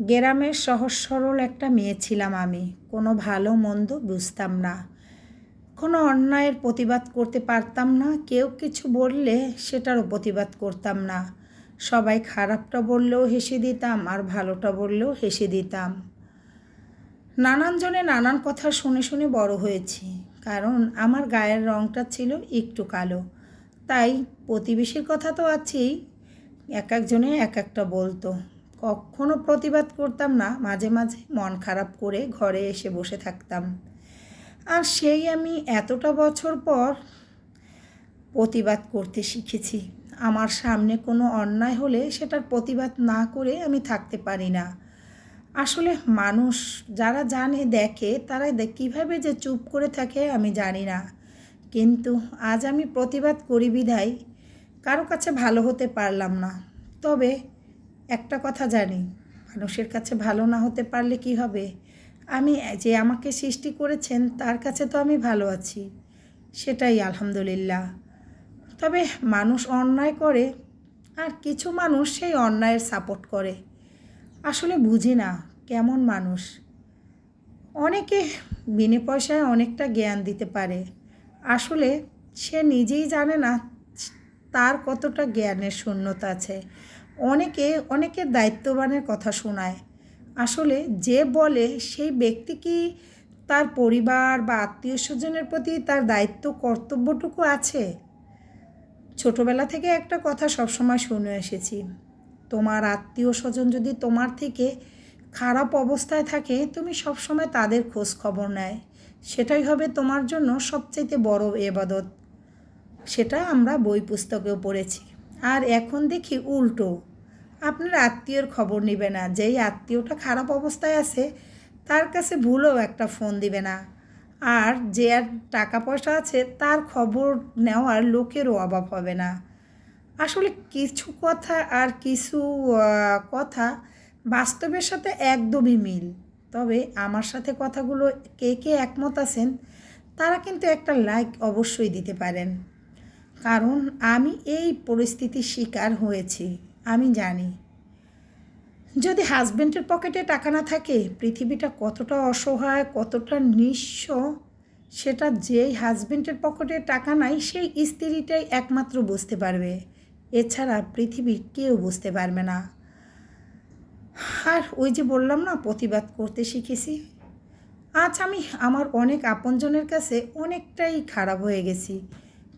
গ্রামের সহজ সরল একটা মেয়ে ছিলাম আমি। কোনো ভালো মন্দ বুঝতাম না। কোনো অন্যায়ের প্রতিবাদ করতে পারতাম না। কেউ কিছু বললে সেটারও প্রতিবাদ করতাম না। সবাই খারাপটা বললেও হেসে দিতাম আর ভালোটা বললেও হেসে দিতাম। নানান জনে নানান কথা শুনে শুনে বড় হয়েছি। কারণ আমার গায়ের রঙটা ছিল একটু কালো। তাই প্রতিবেশীর কথা তো আছেই। এক একজনে এক একটা বলতো। কখনো প্রতিবাদ করতাম না, মাঝে মাঝে মন খারাপ করে ঘরে এসে বসে থাকতাম। আর সেই আমি এতটা বছর পর প্রতিবাদ করতে শিখেছি। আমার সামনে কোনো অন্যায় হলে সেটার প্রতিবাদ না করে আমি থাকতে পারি না। আসলে মানুষ যারা জানে, দেখে, তারা কীভাবে যে চুপ করে থাকে আমি জানি না। কিন্তু আজ আমি প্রতিবাদ করি বিধায় কারও কাছে ভালো হতে পারলাম না। তবে একটা কথা জানি, মানুষের কাছে ভালো না হতে পারলে কি হবে? আমি যে আমাকে সৃষ্টি করেছেন, তার কাছে তো আমি ভালো আছি। সেটাই আলহামদুলিল্লাহ। তবে মানুষ অন্যায় করে, আর কিছু মানুষ সেই অন্যায়ের সাপোর্ট করে। আসলে বুঝি না, কেমন মানুষ? অনেকে বিনে পয়সায় অনেকটা জ্ঞান দিতে পারে। আসলে সে নিজেই জানে না, তার কতটা জ্ঞানের শূন্যতা আছে। অনেকে অনেকের দায়িত্ববানের কথা শোনায়। আসলে যে বলে সেই ব্যক্তি কি তার পরিবার বা আত্মীয় স্বজনের প্রতি তার দায়িত্ব, কর্তব্যটুকু আছে? ছোটবেলা থেকে একটা কথা সবসময় শুনে এসেছি। তোমার আত্মীয় স্বজন যদি তোমার থেকে খারাপ অবস্থায় থাকে, তুমি সবসময় তাদের খোঁজ খবর নেয়। সেটাই হবে তোমার জন্য সবচাইতে বড় এবাদত। সেটা আমরা বই পুস্তকেও পড়েছি। আর এখন দেখি উল্টো। আপনার আত্মীয়র খবর নেবে না, যেই আত্মীয়টা খারাপ অবস্থায় আছে, তার কাছে ভুলেও একটা ফোন দিবে না। আর যে আর টাকা পয়সা আছে, তার খবর নেওয়ার লোকেরও অভাব হবে না। আসলে কিছু কথা আর কিছু কথা বাস্তবের সাথে একদমই মিল। তবে আমার সাথে কথাগুলো কে কে একমত আছেন, তারা কিন্তু একটা লাইক অবশ্যই দিতে পারেন। কারণ আমি এই পরিস্থিতির শিকার হয়েছি, আমি জানি। যদি হাজব্যান্ডের পকেটে টাকা না থাকে, পৃথিবীটা কতটা অসহায়, কতটা নিঃস্ব, সেটা যেই হাজব্যান্ডের পকেটে টাকা নাই, সেই স্ত্রীটাই একমাত্র বুঝতে পারবে। এছাড়া পৃথিবীর কেউ বুঝতে পারবে না। আর ওই যে বললাম না, প্রতিবাদ করতে শিখেছি। আজ আমি আমার অনেক আপনজনের কাছে অনেকটাই খারাপ হয়ে গেছি।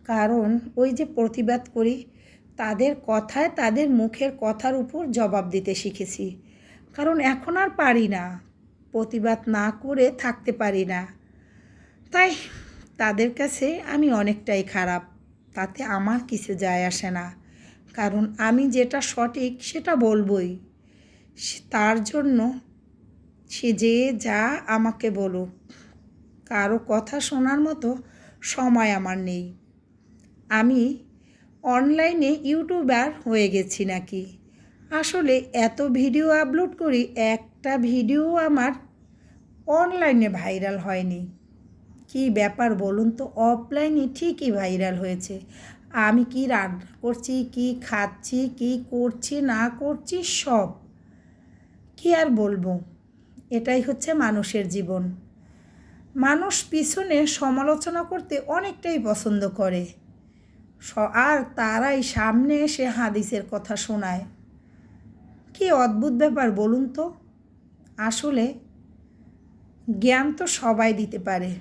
কারণ ওই যে প্রতিবাদ করি, তাদের কথায় তাদের মুখের কথার উপর জবাব দিতে শিখেছি। কারণ এখন আর পারি না, প্রতিবাদ না করে থাকতে পারি না। তাই তাদের কাছে আমি অনেকটাই খারাপ, তাতে আমার কিছু যায় আসে না। কারণ আমি যেটা সঠিক সেটা বলবই। তার জন্য সে যে যা আমাকে বলুক, কারও কথা শোনার মতো সময় আমার নেই। আমি অনলাইনে ইউটিউবার হয়ে গেছি নাকি? আসলে এত ভিডিও আপলোড করি, একটা ভিডিও আমার অনলাইনে ভাইরাল হয়নি। কি ব্যাপার বলুন তো? অফলাইনে ঠিকই ভাইরাল হয়েছে। আমি কি রান্না করছি, কি খাচ্ছি, কি করছি, না করছি, সব। কি আর বলব? এটাই হচ্ছে মানুষের জীবন। মানুষ পিছনে সমালোচনা করতে অনেকটাই পছন্দ করে। আর তারাই সামনে এসে হাদিসের কথা শোনায়। কি অদ্ভুত ব্যাপার বলুন তো। আসলে জ্ঞান তো সবাই দিতে পারে।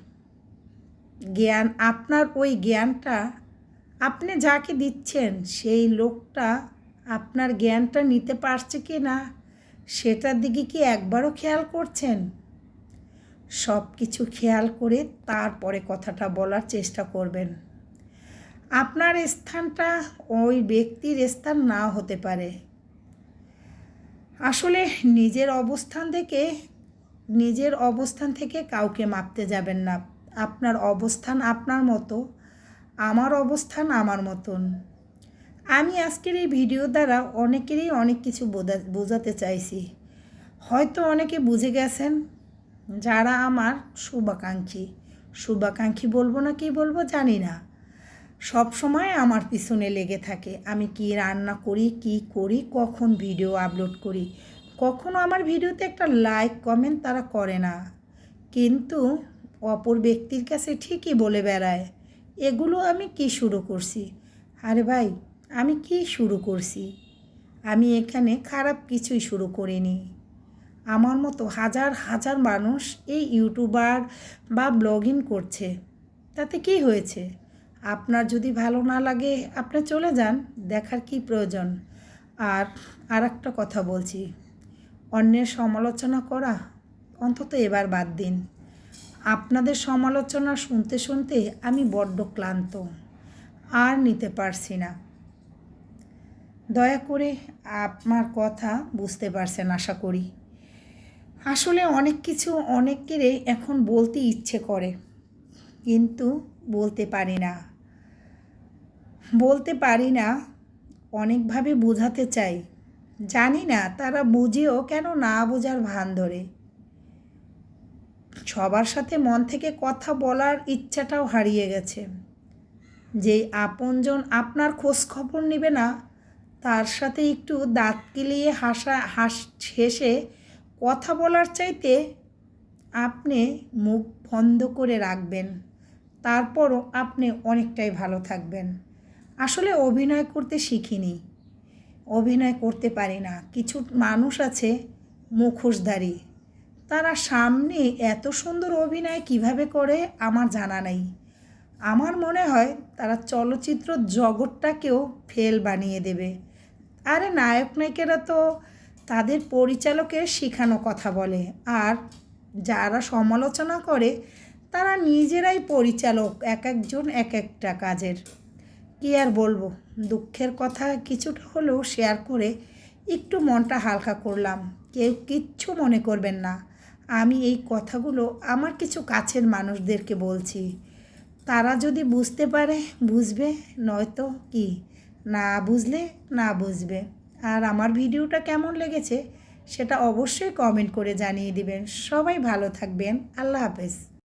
জ্ঞান, আপনার ওই জ্ঞানটা, আপনি যাকে দিচ্ছেন, সেই লোকটা আপনার জ্ঞানটা নিতে পারছে কি না, সেটার দিকে কি একবারও খেয়াল করছেন? সব কিছু খেয়াল করে তারপরে কথাটা বলার চেষ্টা করবেন। আপনার স্থানটা ওই ব্যক্তির স্থান না হতে পারে। আসলে নিজের অবস্থান থেকে, নিজের অবস্থান থেকে কাউকে মাপতে যাবেন না। আপনার অবস্থান আপনার মতো, আমার অবস্থান আমার মতন। আমি আজকের এই ভিডিও দ্বারা অনেকেরই অনেক কিছু বোঝা, বোঝাতে চাইছি। হয়তো অনেকে বুঝে গেছেন যারা আমার শুভাকাঙ্ক্ষী। শুভাকাঙ্ক্ষী বলব না কি বলব জানি না। সব সময় আমার পিছনে লেগে থাকে। আমি কি রান্না করি, কি করি, কখন ভিডিও আপলোড করি? কখনো আমার ভিডিওতে একটা লাইক, কমেন্ট তারা করে না। কিন্তু অপর ব্যক্তির কাছে ঠিকই বলে বেড়ায়, এগুলো আমি কি শুরু করছি? আরে ভাই, আমি কি শুরু করছি? আমি এখানে খারাপ কিছুই শুরু করিনি। আমার মতো হাজার হাজার মানুষ এই ইউটিউবার বা ব্লগিং করছে, তাতে কি হয়েছে? আপনার যদি ভালো না লাগে, আপনি চলে যান, দেখার কি প্রয়োজন? আর আর একটা কথা বলছি, অন্যের সমালোচনা করা অন্তত এবার বাদ দিন। আপনাদের সমালোচনা শুনতে শুনতে আমি বড্ড ক্লান্ত, আর নিতে পারছি না। দয়া করে আপনার কথা বুঝতে পারছেন, আশা করি। আসলে অনেক কিছু অনেকেরই এখন বলতে ইচ্ছে করে, কিন্তু বলতে পারি না। বলতে পারি না, অনেকভাবে বোঝাতে চাই। জানি না তারা বুঝেও কেন না বোঝার ভান ধরে। সবার সাথে মন থেকে কথা বলার ইচ্ছাটাও হারিয়ে গেছে। যে আপনজন আপনার খোঁজ খবর নেবে না, তার সাথে একটু দাঁত কিলিয়ে হাসা, হাস, হেসে কথা বলার চাইতে আপনি মুখ বন্ধ করে রাখবেন, তারপরও আপনি অনেকটাই ভালো থাকবেন। আসলে অভিনয় করতে শিখিনি। অভিনয় করতে পারি না। কিছু মানুষ আছে মুখোশধারী। তারা সামনে এত সুন্দর অভিনয় কীভাবে করে আমার জানা নেই। আমার মনে হয় তারা চলচ্চিত্র জগৎটাকেও ফেল বানিয়ে দেবে। আরে নায়ক নায়িকেরা তো তাদের পরিচালকের শেখানো কথা বলে। আর যারা সমালোচনা করে, তারা নিজেরাই পরিচালক, এক একজন এক একটা কাজের। কী আর বলব? দুঃখের কথা কিছুটা হলেও শেয়ার করে একটু মনটা হালকা করলাম। কেউ কিচ্ছু মনে করবেন না। আমি এই কথাগুলো আমার কিছু কাছের মানুষদেরকে বলছি। তারা যদি বুঝতে পারে, বুঝবে, নয়তো কি? না বুঝলে না বুঝবে। আর আমার ভিডিওটা কেমন লেগেছে, সেটা অবশ্যই কমেন্ট করে জানিয়ে দিবেন। সবাই ভালো থাকবেন। আল্লাহ হাফেজ।